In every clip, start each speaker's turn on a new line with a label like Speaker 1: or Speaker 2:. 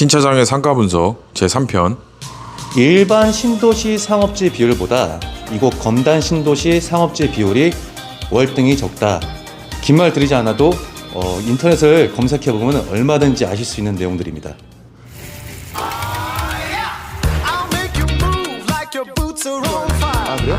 Speaker 1: 신차장의 상가 분석 제3편
Speaker 2: 일반 신도시 상업지 비율보다 이곳 검단 신도시 상업지 비율이 월등히 적다. 긴 말 드리지 않아도 어, 인터넷을 검색해 보면 얼마든지 아실 수 있는 내용들입니다.
Speaker 3: Are on fire.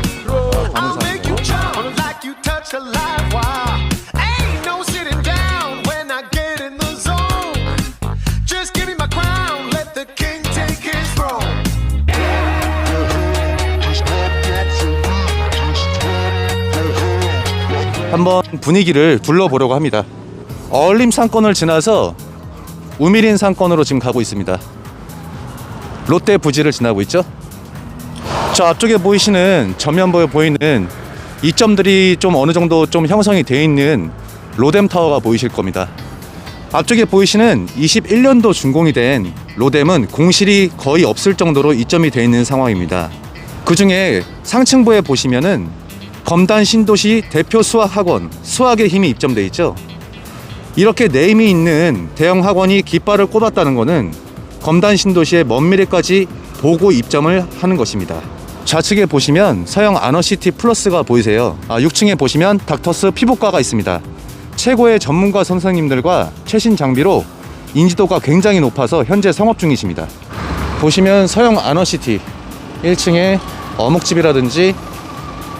Speaker 2: 한번 분위기를 둘러보려고 합니다. 얼림 상권을 지나서 우미린 상권으로 지금 가고 있습니다. 롯데 부지를 지나고 있죠. 저 앞쪽에 보이시는 전면부에 보이는 이점들이 좀 어느 정도 좀 형성이 되어 있는 로뎀 타워가 보이실 겁니다. 앞쪽에 보이시는 21년도 준공이 된 로뎀은 공실이 거의 없을 정도로 이점이 되어 있는 상황입니다. 그 중에 상층부에 보시면은 검단 신도시 대표 수학학원 수학의 힘이 입점돼 있죠. 이렇게 네임이 있는 대형 학원이 깃발을 꽂았다는 것은 검단 신도시의 먼 미래까지 보고 입점을 하는 것입니다. 좌측에 보시면 서영 아너시티 플러스가 보이세요. 아, 6층에 보시면 닥터스 피부과가 있습니다. 최고의 전문가 선생님들과 최신 장비로 인지도가 굉장히 높아서 현재 성업 중이십니다. 보시면 서영 아너시티 1층에 어묵집이라든지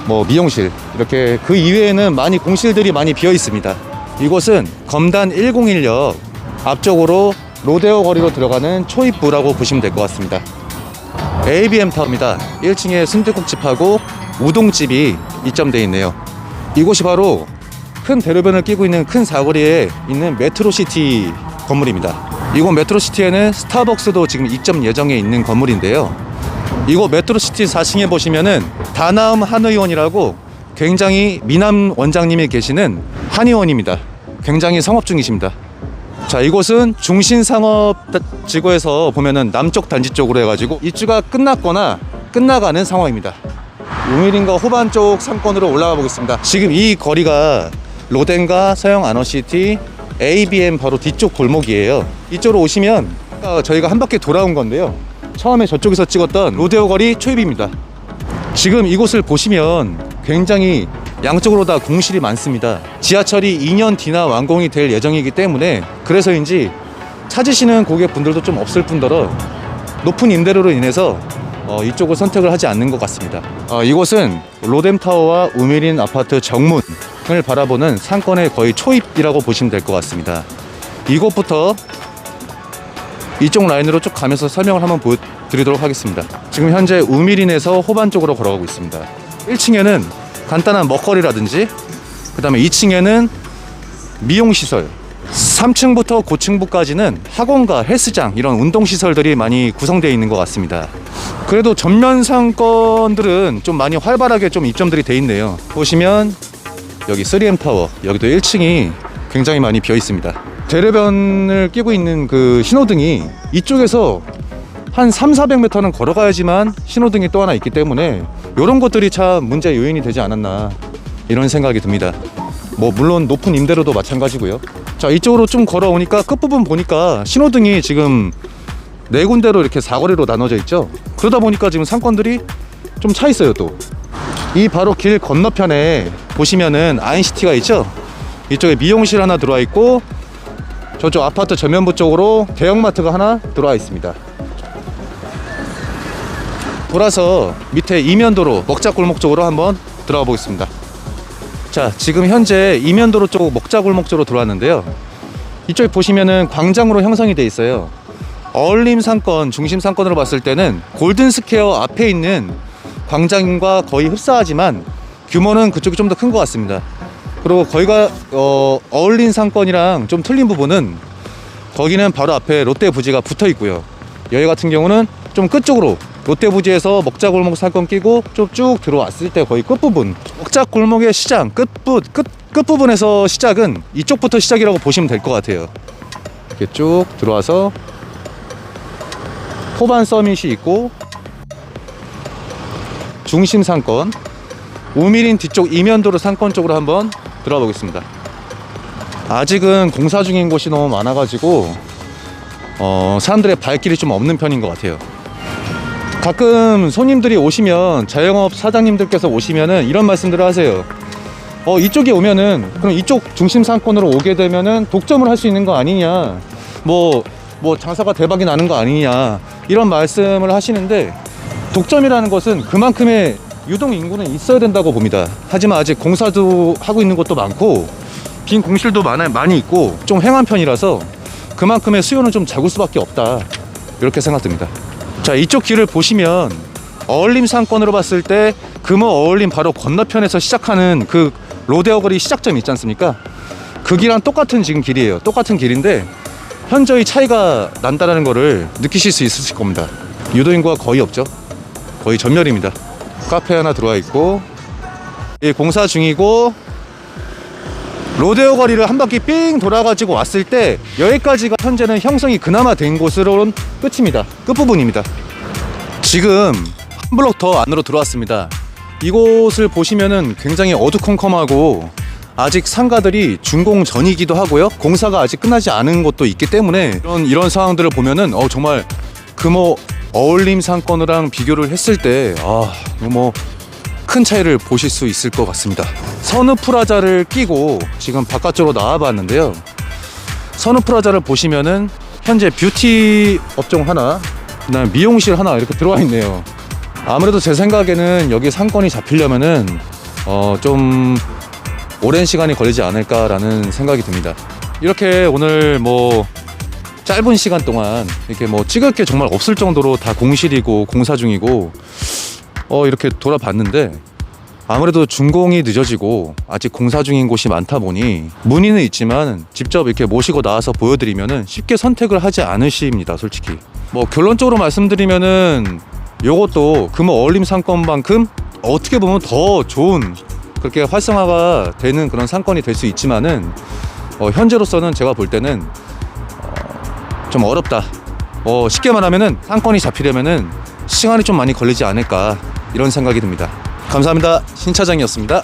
Speaker 2: 뭐 미용실 이렇게 그 이외에는 많이 공실들이 많이 비어 있습니다. 이곳은 검단 101역 앞쪽으로 로데오 거리로 들어가는 초입부라고 보시면 될 것 같습니다. ABM 타워입니다. 1층에 순대국집하고 우동집이 입점되어 있네요. 이곳이 바로 큰 대로변을 끼고 있는 큰 사거리에 있는 메트로시티 건물입니다. 이곳 메트로시티에는 스타벅스도 지금 입점 예정에 있는 건물인데요. 이곳 메트로시티 4층에 보시면은 다나음 한의원이라고 굉장히 미남 원장님이 계시는 한의원입니다. 굉장히 성업 중이십니다. 자, 이곳은 중신상업 지구에서 보면은 남쪽 단지 쪽으로 해가지고 입주가 끝났거나 끝나가는 상황입니다. 우미린과 호반 쪽 상권으로 올라가 보겠습니다. 지금 이 거리가 로덴과 서영 아너시티 ABM 바로 뒤쪽 골목이에요. 이쪽으로 오시면 저희가 한 바퀴 돌아온 건데요. 처음에 저쪽에서 찍었던 로데오 거리 초입입니다. 지금 이곳을 보시면 굉장히 양쪽으로 다 공실이 많습니다. 지하철이 2년 뒤나 완공이 될 예정이기 때문에 그래서인지 찾으시는 고객분들도 좀 없을 뿐더러 높은 임대료로 인해서 어, 이쪽을 선택을 하지 않는 것 같습니다. 어, 이곳은 로뎀타워와 우미린 아파트 정문을 바라보는 상권의 거의 초입이라고 보시면 될 것 같습니다. 이곳부터 이쪽 라인으로 쭉 가면서 설명을 한번 보여드리도록 하겠습니다. 지금 현재 우미린에서 호반 쪽으로 걸어가고 있습니다. 1층에는 간단한 먹거리라든지 그 다음에 2층에는 미용시설 3층부터 고층부까지는 학원과 헬스장 이런 운동시설들이 많이 구성되어 있는 것 같습니다. 그래도 전면 상권들은 좀 많이 활발하게 좀 입점들이 돼 있네요. 보시면 여기 3M 타워 여기도 1층이 굉장히 많이 비어 있습니다. 대로변을 끼고 있는 그 신호등이 이쪽에서 한 3, 400m는 걸어가야지만 신호등이 또 하나 있기 때문에 이런 것들이 참 문제 요인이 되지 않았나 이런 생각이 듭니다. 뭐 물론 높은 임대료도 마찬가지고요. 자 이쪽으로 좀 걸어오니까 끝부분 보니까 신호등이 지금 네 군데로 이렇게 사거리로 나눠져 있죠. 그러다 보니까 지금 상권들이 좀 차 있어요 또. 이 바로 길 건너편에 보시면은 아인시티가 있죠. 이쪽에 미용실 하나 들어와 있고 저쪽 아파트 전면부 쪽으로 대형마트가 하나 들어와 있습니다. 돌아서 밑에 이면도로 먹자골목 쪽으로 한번 들어가 보겠습니다. 자, 지금 현재 이면도로 쪽 먹자골목 쪽으로 들어왔는데요. 이쪽에 보시면은 광장으로 형성이 돼 있어요. 어울림 상권, 중심 상권으로 봤을 때는 골든 스퀘어 앞에 있는 광장과 거의 흡사하지만 규모는 그쪽이 좀 더 큰 것 같습니다. 그리고 거기가 어, 어울린 상권이랑 좀 틀린 부분은 거기는 바로 앞에 롯데 부지가 붙어 있고요. 여기 같은 경우는 좀 끝쪽으로 롯데 부지에서 먹자 골목 상권 끼고 좀 쭉 들어왔을 때 거의 끝부분 먹자 골목의 시장 끝부 끝 끝부분에서 시작은 이쪽부터 시작이라고 보시면 될 것 같아요. 이렇게 쭉 들어와서 호반 서밋이 있고 중심 상권 우미린 뒤쪽 이면도로 상권 쪽으로 한번 들어가 보겠습니다. 아직은 공사 중인 곳이 너무 많아가지고 어, 사람들의 발길이 좀 없는 편인 것 같아요. 가끔 손님들이 오시면 자영업 사장님들께서 오시면은 이런 말씀들을 하세요. 어 이쪽에 오면은 그럼 이쪽 중심 상권으로 오게 되면은 독점을 할 수 있는 거 아니냐 뭐 뭐 장사가 대박이 나는 거 아니냐 이런 말씀을 하시는데 독점이라는 것은 그만큼의 유동 인구는 있어야 된다고 봅니다 하지만 아직 공사도 하고 있는 곳도 많고 빈 공실도 많아, 많이 있고 좀 횡한 편이라서 그만큼의 수요는 좀 작을 수밖에 없다 이렇게 생각됩니다 자 이쪽 길을 보시면 어울림 상권으로 봤을 때 금호 어울림 바로 건너편에서 시작하는 그 로데오 거리 시작점이 있지 않습니까? 그 길랑 똑같은 지금 길이에요. 똑같은 길인데 현저히 차이가 난다는 거를 느끼실 수 있으실 겁니다. 유도인구가 거의 없죠. 거의 전멸입니다. 카페 하나 들어와 있고 이 공사 중이고 로데오 거리를 한 바퀴 삥 돌아가지고 왔을 때 여기까지가 현재는 형성이 그나마 된 곳으로는 끝입니다. 끝부분입니다. 지금 한 블록 더 안으로 들어왔습니다. 이곳을 보시면은 굉장히 어두컴컴하고 아직 상가들이 준공 전이기도 하고요. 공사가 아직 끝나지 않은 곳도 있기 때문에 이런 이런 상황들을 보면은 어 정말 금호 어울림 상권이랑 비교를 했을 때 아 뭐 큰 차이를 보실 수 있을 것 같습니다. 선우 프라자를 끼고 지금 바깥쪽으로 나와 봤는데요. 선우 프라자를 보시면은 현재 뷰티 업종 하나, 그다음 미용실 하나 이렇게 들어와 있네요. 아무래도 제 생각에는 여기 상권이 잡히려면은 어 좀 오랜 시간이 걸리지 않을까라는 생각이 듭니다. 이렇게 오늘 뭐 짧은 시간 동안 이렇게 뭐 찍을 게 정말 없을 정도로 다 공실이고 공사 중이고 어 이렇게 돌아봤는데 아무래도 준공이 늦어지고 아직 공사 중인 곳이 많다 보니 문의는 있지만 직접 이렇게 모시고 나와서 보여드리면은 쉽게 선택을 하지 않으십니다 솔직히. 뭐 결론적으로 말씀드리면은 요것도 금호 어울림 상권만큼 어떻게 보면 더 좋은 그렇게 활성화가 되는 그런 상권이 될 수 있지만은 어, 현재로서는 제가 볼 때는 어, 좀 어렵다. 어, 쉽게 말하면은 상권이 잡히려면은 시간이 좀 많이 걸리지 않을까 이런 생각이 듭니다. 감사합니다. 신 차장이었습니다